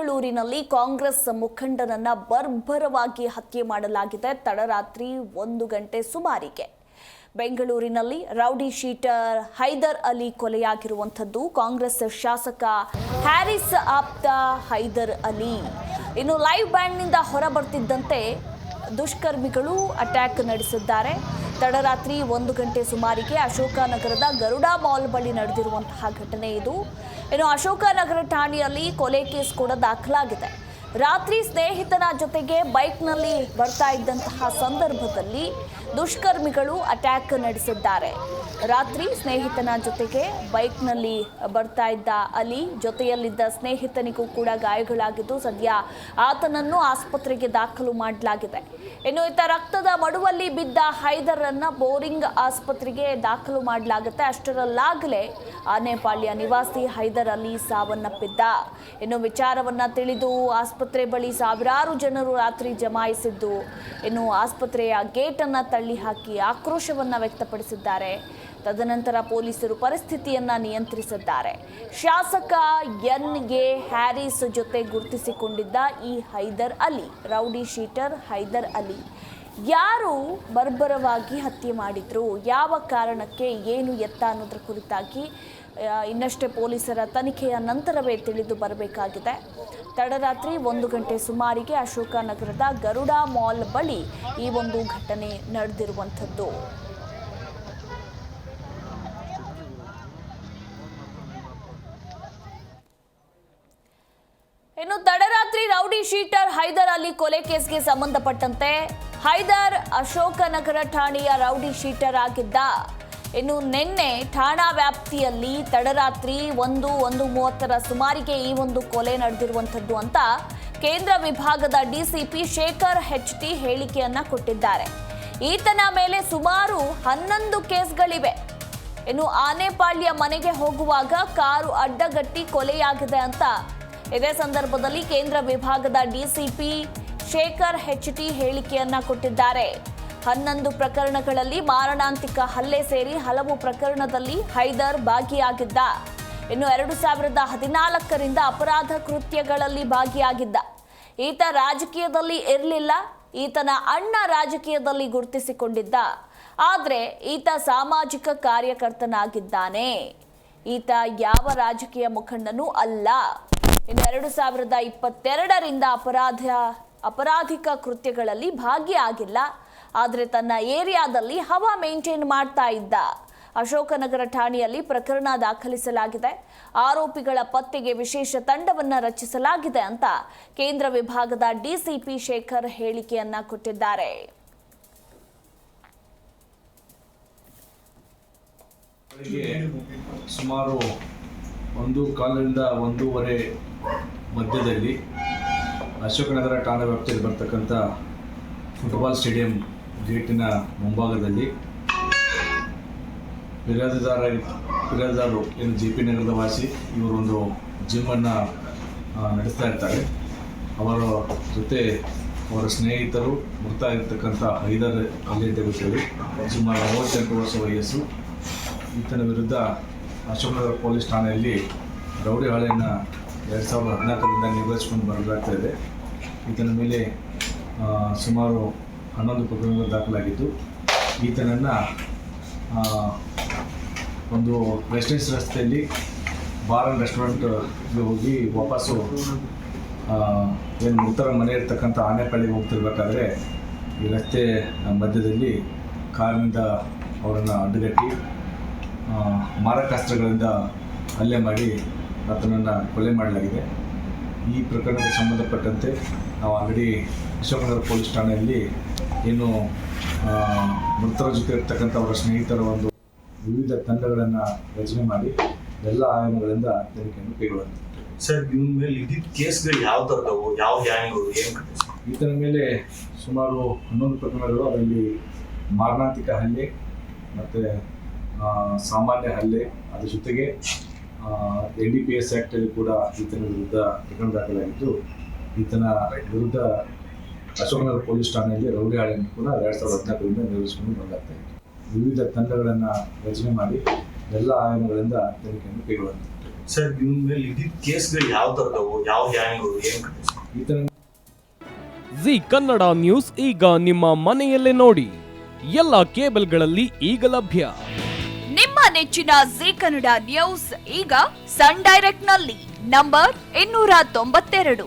ಬೆಂಗಳೂರಿನಲ್ಲಿ ಕಾಂಗ್ರೆಸ್ ಮುಖಂಡನನ್ನ ಬರ್ಬರವಾಗಿ ಹತ್ಯೆ ಮಾಡಲಾಗಿದೆ. ತಡರಾತ್ರಿ ಒಂದು ಗಂಟೆ ಸುಮಾರಿಗೆ. ಬೆಂಗಳೂರಿನಲ್ಲಿ ರೌಡಿ ಶೀಟರ್ ಹೈದರ್ ಅಲಿ ಕೊಲೆಯಾಗಿರುವಂಥದ್ದು. ಕಾಂಗ್ರೆಸ್ ಶಾಸಕ ಹ್ಯಾರಿಸ್ ಆಪ್ತ ಹೈದರ್ ಅಲಿ. ಇನ್ನು ಲೈವ್ ಬ್ಯಾಂಡ್ನಿಂದ ಹೊರಬರ್ತಿದ್ದಂತೆ ದುಷ್ಕರ್ಮಿಗಳು ಅಟ್ಯಾಕ್ ನಡೆಸಿದ್ದಾರೆ. ತಡರಾತ್ರಿ ಒಂದು ಗಂಟೆ ಸುಮಾರಿಗೆ ಅಶೋಕ ನಗರದ ಗರುಡ ಮಾಲ್ ಬಳಿ ನಡೆದಿರುವಂತಹ ಘಟನೆ ಇದು. ಇನ್ನು ಅಶೋಕನಗರ ಠಾಣೆಯಲ್ಲಿ ಕೊಲೆ ಕೇಸ್ ಕೂಡ ದಾಖಲಾಗಿದೆ. ರಾತ್ರಿ ಸ್ನೇಹಿತನ ಜೊತೆಗೆ ಬೈಕ್ನಲ್ಲಿ ಬರ್ತಾ ಇದ್ದಂತಹ ಸಂದರ್ಭದಲ್ಲಿ ದುಷ್ಕರ್ಮಿಗಳು ಅಟ್ಯಾಕ್ ನಡೆಸಿದ್ದಾರೆ. ರಾತ್ರಿ ಸ್ನೇಹಿತನ ಜೊತೆಗೆ ಬೈಕ್ನಲ್ಲಿ ಬರ್ತಾ ಇದ್ದ ಅಲಿ ಜೊತೆಯಲ್ಲಿದ್ದ ಸ್ನೇಹಿತನಿಗೂ ಕೂಡ ಗಾಯಗಳಾಗಿದ್ದು ಸದ್ಯ ಆತನನ್ನು ಆಸ್ಪತ್ರೆಗೆ ದಾಖಲು ಮಾಡಲಾಗಿದೆ. ಇನ್ನು ಈತ ರಕ್ತದ ಮಡುವಲ್ಲಿ ಬಿದ್ದ ಹೈದರನ್ನ ಬೋರಿಂಗ್ ಆಸ್ಪತ್ರೆಗೆ ದಾಖಲು ಮಾಡಲಾಗುತ್ತೆ. ಅಷ್ಟರಲ್ಲಾಗಲೇ ಆನೆಪಾಳ್ಯ ನಿವಾಸಿ ಹೈದರ್ ಅಲಿ ಸಾವನ್ನಪ್ಪಿದ್ದ. ಇನ್ನು ವಿಚಾರವನ್ನ ತಿಳಿದು ಆಸ್ಪತ್ರೆ ಬಳಿ ಸಾವಿರಾರು ಜನರು ರಾತ್ರಿ ಜಮಾಯಿಸಿದ್ದು. ಇನ್ನು ಆಸ್ಪತ್ರೆಯ ಗೇಟನ್ನು ತಳ್ಳಿ ಹಾಕಿ ಆಕ್ರೋಶವನ್ನು ವ್ಯಕ್ತಪಡಿಸಿದ್ದಾರೆ. ತದನಂತರ ಪೊಲೀಸರು ಪರಿಸ್ಥಿತಿಯನ್ನು ನಿಯಂತ್ರಿಸಿದ್ದಾರೆ. ಶಾಸಕ ಎನ್. ಎ. ಹ್ಯಾರಿಸ್ ಜೊತೆ ಗುರುತಿಸಿಕೊಂಡಿದ್ದ ಈ ಹೈದರ್ ಅಲಿ, ರೌಡಿ ಶೀಟರ್ ಹೈದರ್ ಅಲಿ. ಯಾರು ಬರ್ಬರವಾಗಿ ಹತ್ಯೆ ಮಾಡಿದ್ರು? ಯಾವ ಕಾರಣಕ್ಕೆ? ಏನು ಎತ್ತ ಅನ್ನೋದ್ರ ಕುರಿತಾಗಿ ಇನ್ನಷ್ಟೇ ಪೊಲೀಸರ ತನಿಖೆಯ ನಂತರವೇ ತಿಳಿದು ಬರಬೇಕಾಗಿದೆ. ತಡರಾತ್ರಿ ಒಂದು ಗಂಟೆ ಸುಮಾರಿಗೆ ಅಶೋಕನಗರದ ಗರುಡ ಮಾಲ್ ಬಳಿ ಈ ಒಂದು ಘಟನೆ ನಡೆದಿರುವಂಥದ್ದು. ಇನ್ನು ತಡರಾತ್ರಿ ರೌಡಿ ಶೀಟರ್ ಹೈದರ್ ಅಲಿ ಕೊಲೆ ಕೇಸ್ಗೆ ಸಂಬಂಧಪಟ್ಟಂತೆ ಹೈದರ್ ಅಶೋಕನಗರ ಠಾಣೆಯ ರೌಡಿ ಶೀಟರ್ ಆಗಿದ್ದ ಇನ್ನು ನಿನ್ನೆ ಠಾಣಾ ವ್ಯಾಪ್ತಿಯಲ್ಲಿ ತಡರಾತ್ರಿ ಒಂದು ಒಂದು ಮೂವತ್ತರ ಸುಮಾರಿಗೆ ಈ ಒಂದು ಕೊಲೆ ನಡೆದಿರುವಂಥದ್ದು ಅಂತ ಕೇಂದ್ರ ವಿಭಾಗದ ಡಿಸಿಪಿ ಶೇಖರ್ ಹೆಚ್ ಟಿ ಹೇಳಿಕೆಯನ್ನ ಕೊಟ್ಟಿದ್ದಾರೆ. ಈತನ ಮೇಲೆ ಸುಮಾರು ಹನ್ನೊಂದು ಕೇಸ್ಗಳಿವೆ. ಇನ್ನು ಆನೆಪಾಳ್ಯ ಮನೆಗೆ ಹೋಗುವಾಗ ಕಾರು ಅಡ್ಡಗಟ್ಟಿ ಕೊಲೆಯಾಗಿದೆ ಅಂತ ಇದೇ ಸಂದರ್ಭದಲ್ಲಿ ಕೇಂದ್ರ ವಿಭಾಗದ ಡಿಸಿಪಿ ಶೇಖರ್ ಹೆಚ್ ಟಿ ಹೇಳಿಕೆಯನ್ನ ಕೊಟ್ಟಿದ್ದಾರೆ. ಹನ್ನೊಂದು ಪ್ರಕರಣಗಳಲ್ಲಿ ಮಾರಣಾಂತಿಕ ಹಲ್ಲೆ ಸೇರಿ ಹಲವು ಪ್ರಕರಣದಲ್ಲಿ ಹೈದರ್ ಭಾಗಿಯಾಗಿದ್ದ. ಇನ್ನು ಎರಡು ಸಾವಿರದ ಹದಿನಾಲ್ಕರಿಂದ ಅಪರಾಧ ಕೃತ್ಯಗಳಲ್ಲಿ ಭಾಗಿಯಾಗಿದ್ದ. ಈತ ರಾಜಕೀಯದಲ್ಲಿ ಇರಲಿಲ್ಲ, ಈತನ ಅಣ್ಣ ರಾಜಕೀಯದಲ್ಲಿ ಗುರುತಿಸಿಕೊಂಡಿದ್ದ. ಆದರೆ ಈತ ಸಾಮಾಜಿಕ ಕಾರ್ಯಕರ್ತನಾಗಿದ್ದಾನೆ. ಈತ ಯಾವ ರಾಜಕೀಯ ಮುಖಂಡನೂ ಅಲ್ಲ. ಇನ್ನು ಎರಡು ಸಾವಿರದ ಇಪ್ಪತ್ತೆರಡರಿಂದ ಅಪರಾಧ, ಅಪರಾಧಿಕ ಕೃತ್ಯಗಳಲ್ಲಿ ಭಾಗಿಯಾಗಿಲ್ಲ. ಆದರೆ ತನ್ನ ಏರಿಯಾದಲ್ಲಿ ಹವಾ ಮೇಂಟೈನ್ ಮಾಡ್ತಾ ಇದ್ದ. ಅಶೋಕನಗರ ಠಾಣೆಯಲ್ಲಿ ಪ್ರಕರಣ ದಾಖಲಿಸಲಾಗಿದೆ. ಆರೋಪಿಗಳ ಪತ್ತೆಗೆ ವಿಶೇಷ ತಂಡವನ್ನ ರಚಿಸಲಾಗಿದೆ ಅಂತ ಕೇಂದ್ರ ವಿಭಾಗದ ಡಿಸಿಪಿ ಶೇಖರ್ ಹೇಳಿಕೆಯನ್ನ ಕೊಟ್ಟಿದ್ದಾರೆ. ಸುಮಾರು ಒಂದು ಕಾಲದಿಂದ ಒಂದೂವರೆ ಮಧ್ಯದಲ್ಲಿ ಅಶೋಕನಗರ ಠಾಣೆ ವ್ಯಾಪ್ತಿಯಲ್ಲಿ ಬರ್ತಕ್ಕಂಥ ಫುಟ್ಬಾಲ್ ಸ್ಟೇಡಿಯಂ ಗೇಟಿನ ಮುಂಭಾಗದಲ್ಲಿ ಫಿರ್ಯಾದಿದಾರ ಫಿರ್ಯಾದಿದಾರರು ಏನು ಜೆ ಪಿ ನಗರದ ವಾಸಿ ಇವರೊಂದು ಜಿಮ್ಮನ್ನು ನಡೆಸ್ತಾ ಇರ್ತಾರೆ. ಅವರ ಜೊತೆ ಅವರ ಸ್ನೇಹಿತರು ಮೃತ ಇರ್ತಕ್ಕಂಥ ಹೈದರ್ ಅಲ್ಲಿ ಗೊತ್ತೇಳಿ ಸುಮಾರು ಮೂವತ್ತೆಂಟು ವರ್ಷ ವಯಸ್ಸು. ಈತನ ವಿರುದ್ಧ ಅಶೋಕನಗರ ಪೊಲೀಸ್ ಠಾಣೆಯಲ್ಲಿ ರೌಡಿ ಹಾಳೆಯನ್ನು ಎರಡು ಸಾವಿರದ ಹದಿನಾಲ್ಕರಿಂದ ನಿರ್ವಹಿಸಿಕೊಂಡು ಬರಲಾಗ್ತಾ ಇದೆ. ಈತನ ಮೇಲೆ ಸುಮಾರು ಹನ್ನೊಂದು ಪ್ರಕರಣಗಳು ದಾಖಲಾಗಿದ್ದು, ಈತನನ್ನು ಒಂದು ವೆಸ್ಟರ್ನ್ಸ್ ರಸ್ತೆಯಲ್ಲಿ ಬಾರ್ ಆ್ಯಂಡ್ ರೆಸ್ಟೋರೆಂಟ್ಗೆ ಹೋಗಿ ವಾಪಸ್ಸು ಏನು ಉತ್ತರ ಮನೆ ಇರ್ತಕ್ಕಂಥ ಆನೆಪಳ್ಳಿಗೆ ಹೋಗ್ತಿರ್ಬೇಕಾದ್ರೆ, ಈ ರಸ್ತೆ ಮಧ್ಯದಲ್ಲಿ ಕಾರಿನಿಂದ ಅವರನ್ನು ಅಡ್ಡಗಟ್ಟಿ ಮಾರಕಾಸ್ತ್ರಗಳಿಂದ ಹಲ್ಲೆ ಮಾಡಿ ಆತನನ್ನು ಕೊಲೆ ಮಾಡಲಾಗಿದೆ. ಈ ಪ್ರಕರಣಕ್ಕೆ ಸಂಬಂಧಪಟ್ಟಂತೆ ನಾವು ಆಲ್ರೆಡಿ ಅಶೋಕನಗರ ಪೊಲೀಸ್ ಠಾಣೆಯಲ್ಲಿ ಆ, ಮೃತರ ಜೊತೆ ಇರ್ತಕ್ಕಂಥ ಅವರ ಸ್ನೇಹಿತರ ಒಂದು ವಿವಿಧ ತಂಡಗಳನ್ನು ರಚನೆ ಮಾಡಿ ಎಲ್ಲ ಆಯಾಮಗಳಿಂದ ತನಿಖೆಯನ್ನು ಕೈಗೊಳ್ಳುತ್ತೆ ಸರ್ ನಿಮ್ಮ ಮೇಲೆ ಇದ್ದಿದ್ದ ಕೇಸ್ಗಳು ಯಾವ ಥರದವು ಯಾವ ಗ್ಯಾಂಗು ಏನು? ಈತನ ಮೇಲೆ ಸುಮಾರು ಹನ್ನೊಂದು ಪ್ರಕರಣಗಳು ಅದರಲ್ಲಿ ಮಾರಣಾಂತಿಕ ಹಲ್ಲೆ ಮತ್ತು ಸಾಮಾನ್ಯ ಹಲ್ಲೆ ಅದ್ರ ಜೊತೆಗೆ ಎನ್ ಡಿ ಪಿ ಎಸ್ ಆ್ಯಕ್ಟಲ್ಲಿ ಕೂಡ ಈತನ ವಿರುದ್ಧ ಪ್ರಕರಣ ದಾಖಲಾಗಿದ್ದು ಈತನ ವಿರುದ್ಧ ಅಶೋಕನಗರ ಪೊಲೀಸ್ ಠಾಣೆಯಲ್ಲಿ ರೌಡಿ ಹಾಳೆಯನ್ನು ಕೂಡ ಎರಡು ಸಾವಿರದ ಹದಿನಾಲ್ಕರಿಂದ ನಿರ್ವಹಿಸಿಕೊಂಡು ಬಂದಾಗ್ತಾ ಇತ್ತು ವಿವಿಧ ತಂಡಗಳನ್ನು ರಚನೆ ಮಾಡಿ ಎಲ್ಲ ಆಯಾಮಗಳಿಂದ ತನಿಖೆಯನ್ನು ಕೈಗೊಳ್ಳುತ್ತೆ ಸರ್ ಇವನ್ ಮೇಲೆ ಇದ್ದಿದ್ದ ಕೇಸ್ಗಳು ಯಾವ ಥರದವು? ಯಾವ ಗ್ಯಾಂಗ್ಗಳು ಏನು ಈ ಥರ ಜಿ ಕನ್ನಡ ನ್ಯೂಸ್ ಈಗ ನಿಮ್ಮ ಮನೆಯಲ್ಲೇ ನೋಡಿ. ಎಲ್ಲ ಕೇಬಲ್ಗಳಲ್ಲಿ ಈಗ ಲಭ್ಯ. ನಿಮ್ಮ ನೆಚ್ಚಿನ ಜಿ ಕನ್ನಡ ನ್ಯೂಸ್ ಈಗ ಸನ್ ಡೈರೆಕ್ಟ್ನಲ್ಲಿ ನಂಬರ್ ಇನ್ನೂರ ತೊಂಬತ್ತೆರಡು.